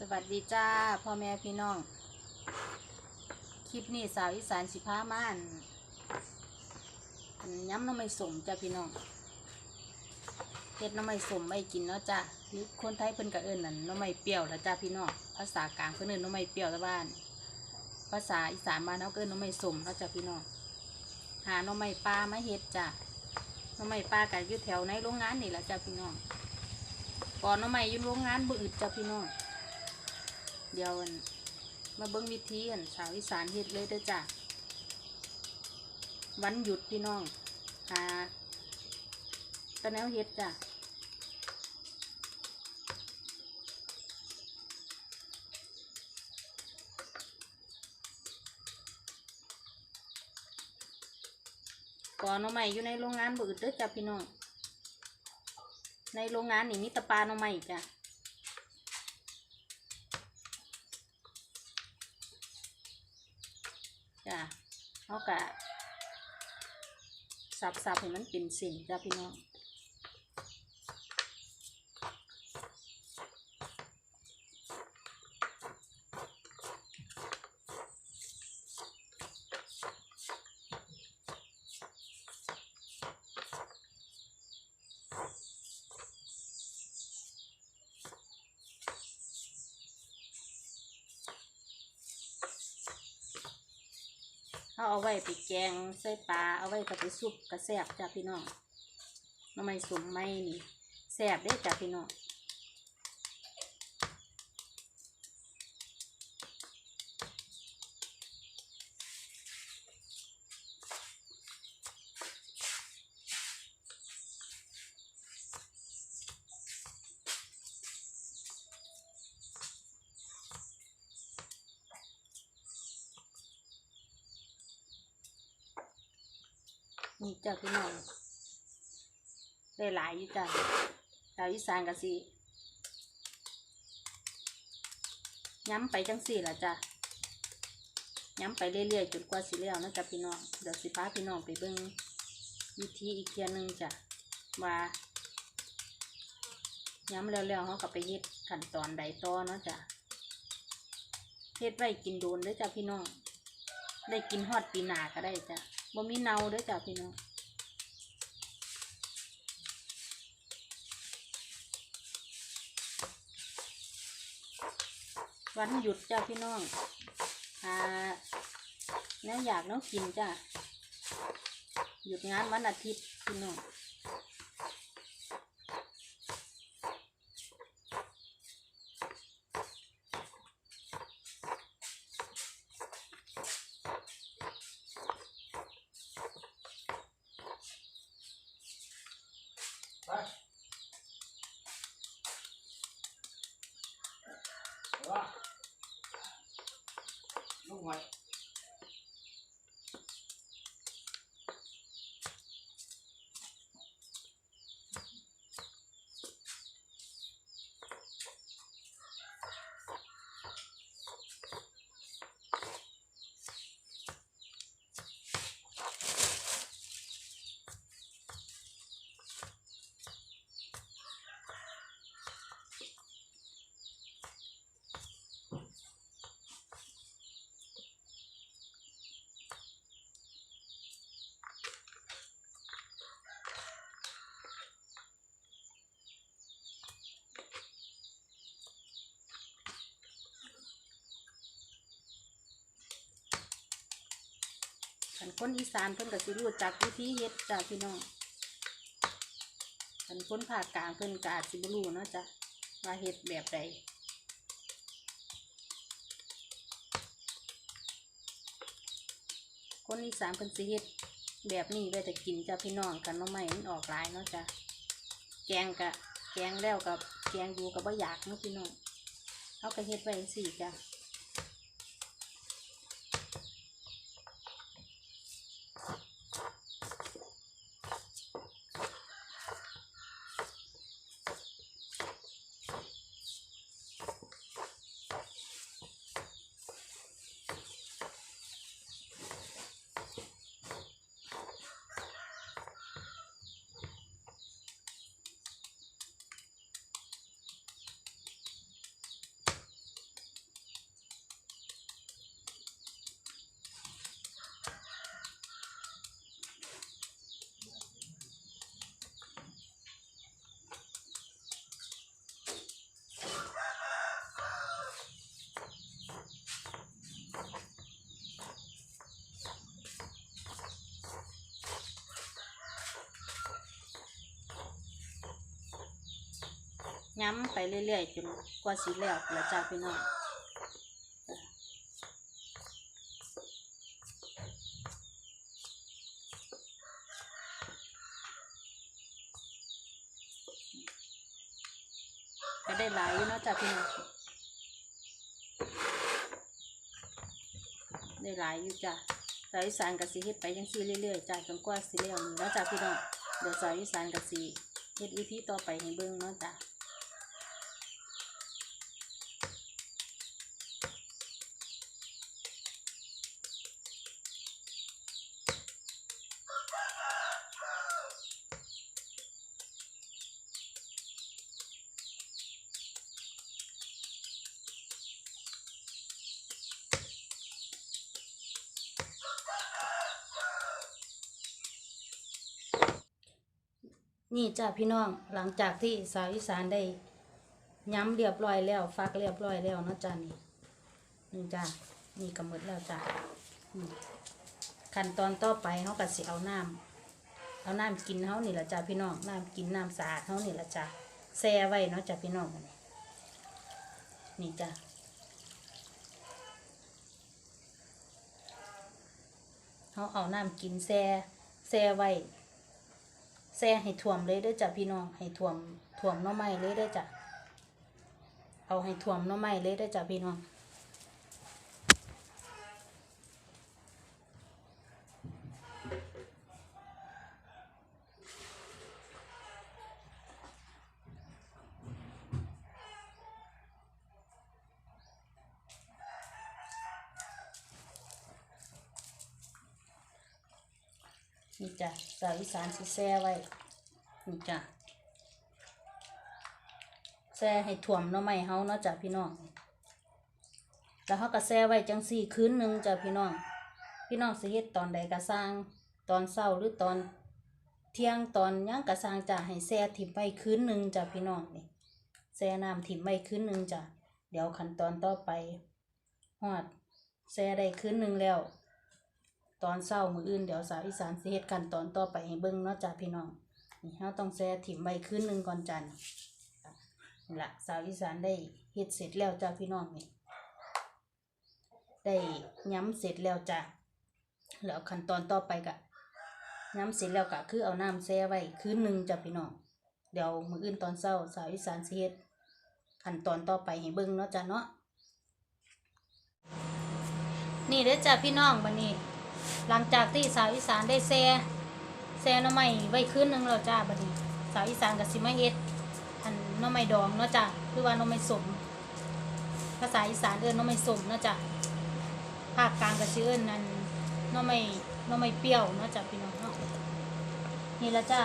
สวัสดีจ้าพ่อแม่พี่น้อง คลิปนี้สาวอีสานสิพามานอันย้ำน้ำไม่สมจ้าพี่น้องเฮ็ดน้ำไม่สมไม่กินเนาะจ้าหรือคนไทยเพิ่นก็เอิ้นนั่นน้ำไม่เปรี้ยวแล้วจ้าพี่น้องภาษากลางเพิ่นเอิ้นน้ำไม่เปรี้ยวแต่บ้าน ภาษาอีสานบ้านเขาก็เอิ้นน้ำไม่สมเนาะจ้าพี่น้องหาน้ำไม่ปลามาเฮ็ดจ้าน้ำไม่ปลาก็อยู่แถวในโรงงานนี่แหละจ้าพี่น้องก่อนน้ำไม่อยู่โรงงานบ่อึดจ้าพี่น้อง เดี๋ยวอันมาเบิ้งวิธีอันชาวอีสานเฮ็ดเลยเด้อจ้ะวันหยุดพี่น้องหาตะแนวเฮ็ดจ้ะก่อนน้องใหม่อยู่ในโรงงานบืดเด้อจ้ะพี่น้องในโรงงานนี่มีตะปลาน้องใหม่จ้ะเขากะ สับสับให้มันเป็นเส้นจ้ะพี่น้อง เขาเอาไว้ไปแกงใส่ปลาเอาไว้กับไปซุปกระแซบจ้ะพี่น้องน้ำไม่สมไม่นี่แซบได้จ้ะพี่น้อง นี่จ้ะพี่น้องได้หลายอยู่จ้ะชาวอีสานกะสิย้ำไปจังสี่ละจ้ะย้ำไปเรื่อยๆจนกว่าสิแล้วนะจ้ะพี่น้อง เดี๋ยวสิพาพี่น้องไปเบิ่งวิธีอีกเทียหนึงจ้ะว่าย้ำแล้วๆเขาก็ไปเฮ็ดขั้นตอนใดต่อเนาะจ้ะเฮ็ดไว้กินโดนด้อจ้ะพี่น้อง ได้กินฮอดปีนาก็ได้จ้ะ บ่มีเนาเด้อจ้ะพี่น้องวันหยุดจ้าพี่น้องหาแนวอยากแนวกินจ้าหยุดงานวันอาทิตย์พี่น้อง ลูกห อยคันคนอีสานเพิ่นก็สิรู้จักวิธีเฮ็ดจ้ะพี่น้องคันคนภาคกลางเพิ่นก็อาจสิบ่รู้เนาะจ้ะว่าเฮ็ดแบบใดคนอีสานเพิ่นสิเฮ็ดแบบนี้ไว้แต่กินจ้ะพี่น้องกันเนาะไม่มันออกหลายเนาะจ้ะแกงกะแกงแล้วกับแกงอยู่กับบ่อยากเนาะพี่น้องเขาก็เฮ็ดไว้จังซี่จ้ะ ย้ำไปเรื่อยๆจนกว่าสิแล้วแล้วจ้าพี่น้องก็ได้หลายอยู่นะจ้าพี่น้องได้หลายอยู่จ้าสาวอีสานกับสีเฮ็ดไปยังซี่เรื่อยๆจ้าจนกว่าสิแล้วนี่เนาะจ้าพี่น้องเดี๋ยวสาวอีสานกับสีเฮ็ดวิธีต่อไปให้เบิ่งเนาะจ้า นี่จ้าพี่น้องหลังจากที่สาวอีสานได้ย้ำเรียบร้อยแล้วฟักเรียบร้อยแล้วนะจ้านี่นี่จ้านี่ก็หมดแล้วจ้าขั้นตอนต่อไปเขาก็สิเอาน้ำเอาน้ำกินเขานี่ละจ้าพี่น้องน้ำกินน้ำสะอาดเขานี่ละจ้าแช่ไว้เนาะจ้าพี่น้องนี่นี่จ้าเขาเอาน้ำกินแช่แช่ไว้ แซ่ให้ท่วมเลยได้จ้ะพี่น้อง ให้ท่วมท่วมน้อไม้เลยได้จ้ะเอาให้ท่วมน้อไม้เลยได้จ้ะพี่น้อง นี่จ้ะสาวอีสานสิแซ่ไว้ นี่จ้ะแซ่ให้ท่วมหน้อไม้เฮาเนาะจ้ะพี่น้อง แล้วเฮาก็แซ่ไว้จังสี่คืนหนึ่งจ้ะพี่น้อง พี่น้องสิเฮ็ดตอนใดก็สร้าง ตอนเช้าหรือตอนเที่ยงตอนหยังก็สร้างจ้ะให้แซ่ถิ่มไว้คืนหนึ่งจ้ะพี่น้องนี่แซ่น้ำถิ่มไว้คืนหนึ่งจ้ะเดี๋ยวขั้นตอนต่อไปฮอดแซ่ได้คืนหนึ่งแล้ว ตอนเช้ามืออื่นเดี๋ยวสาวอีสานสิเฮ็ดขั้นตอนต่อไปให้เบิ่งเนาะจ้ะพี่น้องนี่เฮาต้องแซ่ถิ่มไว้คืนหนึ่งก่อนจ้ะนี่นี่ละสาวอีสานได้เฮ็ดเสร็จแล้วจ้ะพี่น้องนี่ได้ย้ำเสร็จแล้วจ้ะแล้วขั้นตอนต่อไปก็ย้ำเสร็จแล้วก็คือเอาน้ำแช่ไว้คืนหนึ่งจ้ะพี่น้องเดี๋ยวมืออื่นตอนเช้าสาวอีสานสิเฮ็ดขั้นตอนต่อไปให้เบิ่งเนาะจ้ะเนาะนี่เด้อจ้ะพี่น้องบัดนี้ หลังจากที่สาวอีสานได้แช่แช่หน่อไม้ไว้คืนหนึงแล้วจ้าบัดนี้สาวอีสานก็สิมาเฮ็ดอันหน่อไม้ดองเนาะจ้ะหรือว่าหน่อไม้สม ภาษาอีสานเอิ้นหน่อไม้สมเนาะจ้ะภาคกลางก็ชื่อเอิ้นนั่นหน้อไม่หน้อไม่เปรี้ยวเนาะจ้ะพี่น้องเนาะนี่ละจ้ะ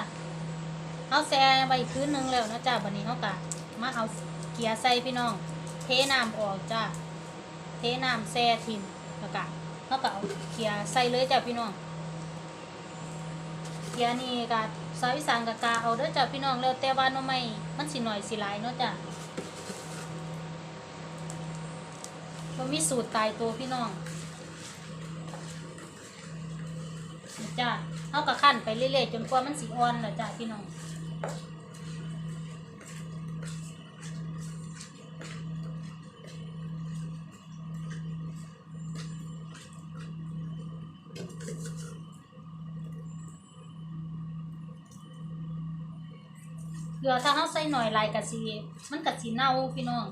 เอาแซ่ไว้คืนหนึงแล้วเนาะจ้ะบัดนี้เฮาก็มาเอาเกียร์ใส่พี่น้อง เทน้ำออกจ้ะเทน้ำแซ่ทิมแล้วก็ เฮาก็เอาเกียร์ใส่เลยจ้ะพี่น้องเกียร์นี่ก็สาวอีสานก็กาเอาเด้อจ้ะพี่น้องแล้วแต่ว่าน้อไม่มันสิหน่อยสิหลายเนาะจ้ะบ่มีสูตรตายตัวพี่น้องจ้าเอากระขั้นไปเรื่อยๆจนกว่ามันสีอ่อนแล้วจ้าพี่น้อง เกลือถ้าเขาใส่หน่อยลายกะสีมันกะสีเน่าพี่น้อง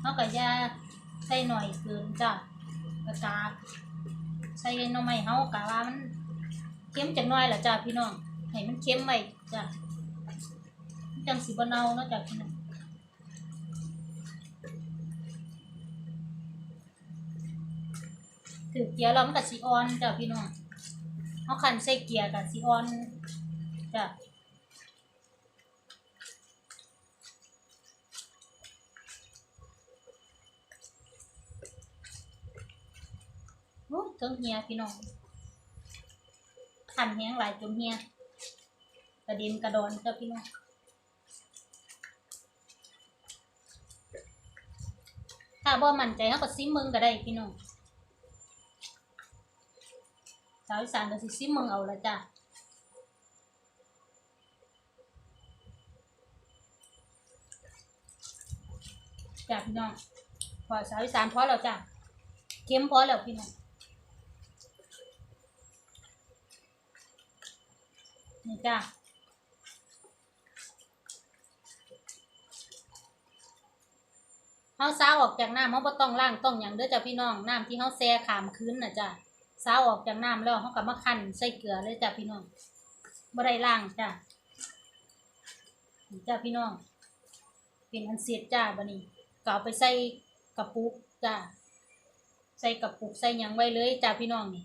เขากะยาใส่หน่อยเกินจ้ากระจาใส่น่อไม้เขากะว่ามันเค็มจังน้อยล่ะจ้าพี่น้องให้มันเค็มไว้จ้ามันจังสิบ่เน่าเนาะจ้าพี่น้องถือเกียร์แล้วมันก็สิอ่อนจ้าพี่น้องเอาคันใส่เกียร์ก็สิอ่อนจ้าโอ้ยเทิงเฮียพี่น้องขันแห้งหลายจนเฮียกระเด็นกระดอนเจ้าพี่น้องถ้าบ่มั่นใจเขาก็ซิมมึงก็ได้พี่น้องสาวอีสานก็สิซิมมึงเอาละจ้ะจ้ะพี่น้องพอสาวอีสานพอแล้วจ้ะเค็มพอแล้วพี่น้อง นี่จ้ะเฮาซาออกจากน้ำเฮาบ่ต้องล้างต้องหยังเด้อจ้ะพี่น้องน้ำที่เฮาแช่ขามคืนน่ะจ้ะซาออกจากน้ำแล้วเฮาก็มาคั่นใส่เกลือเลยจ้ะพี่น้องบ่ได้ล้างจ้ะนี่จ้ะพี่น้อง เป็นอันเสร็จจ้าบัดนี้ก็เอาไปใส่กระปุกจ้าใส่กระปุกใส่หยังไว้เลยจ้าพี่น้องนี่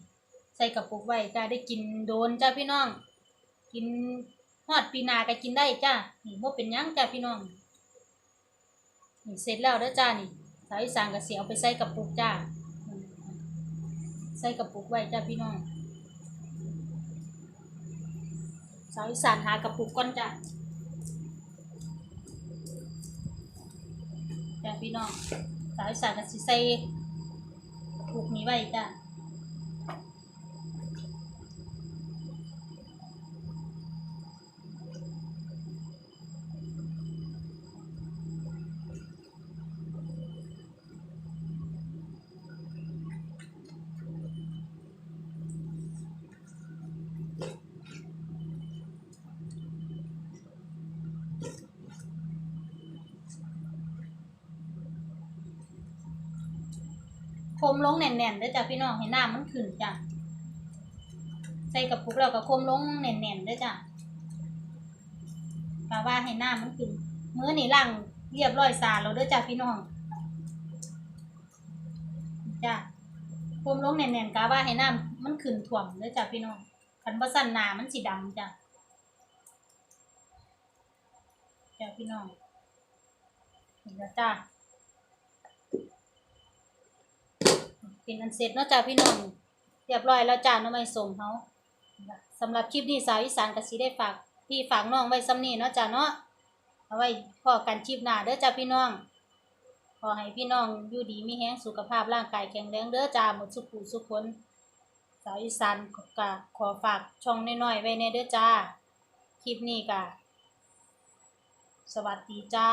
ใส่กระปุกไว้จ้าได้กินโดนจ้าพี่น้อง กินฮอดปีนาก็กินได้จ้านี่บ่เป็นหยังจ้าพี่น้องนี่เสร็จแล้วเด้อจ้านี่สาวอีสานก็สิเอาไปใส่กระปุกจ้าใส่กระปุกไว้จ้าพี่น้องสาวอีสานหากระปุกก่อนจ้าจ้าพี่น้องสาวอีสานก็สิใส่ผูกนี้ไว้จ้าค มลงแน่นๆเด้อจ้าพี่น้องให้น้ำมันขึ้นจ้าใส่กระปุกแล้วก็คมลงแน่นๆเด้อจ้าแปลว่าให้น้ำมันขึ้นมื้อนี้ล้างเรียบร้อยสะอาดแล้วเด้อจ้าพี่น้องจ้าคมลงแน่นๆกะว่าให้น้ำมันขึ้นถ่วมเด้อจ้าพี่น้องคันบ่สั่นหน้ามันสิดำจ้าจ้าพี่น้องนี่แล้วจ้า เป็นอันเสร็จเนาะจ้าพี่น้องเรียบร้อยแล้วจ้าน้องไม่ส่งเขาสำหรับคลิปนี้สาวอีสานกสิได้ฝากพี่ฝากน้องไว้ซ้ำนี้เนาะจ้าเนาะเอาไว้พอกันคลิปหน้าเด้อจ้าพี่น้องขอให้พี่น้องอยู่ดีมีแห้งสุขภาพร่างกายแข็งแรงเด้อจ้าหมดสุขุสุขคนสาวอีสานก็ขอฝากช่องน้อยๆไว้ในเด้อจ้าคลิปนี้ก็สวัสดีจ้า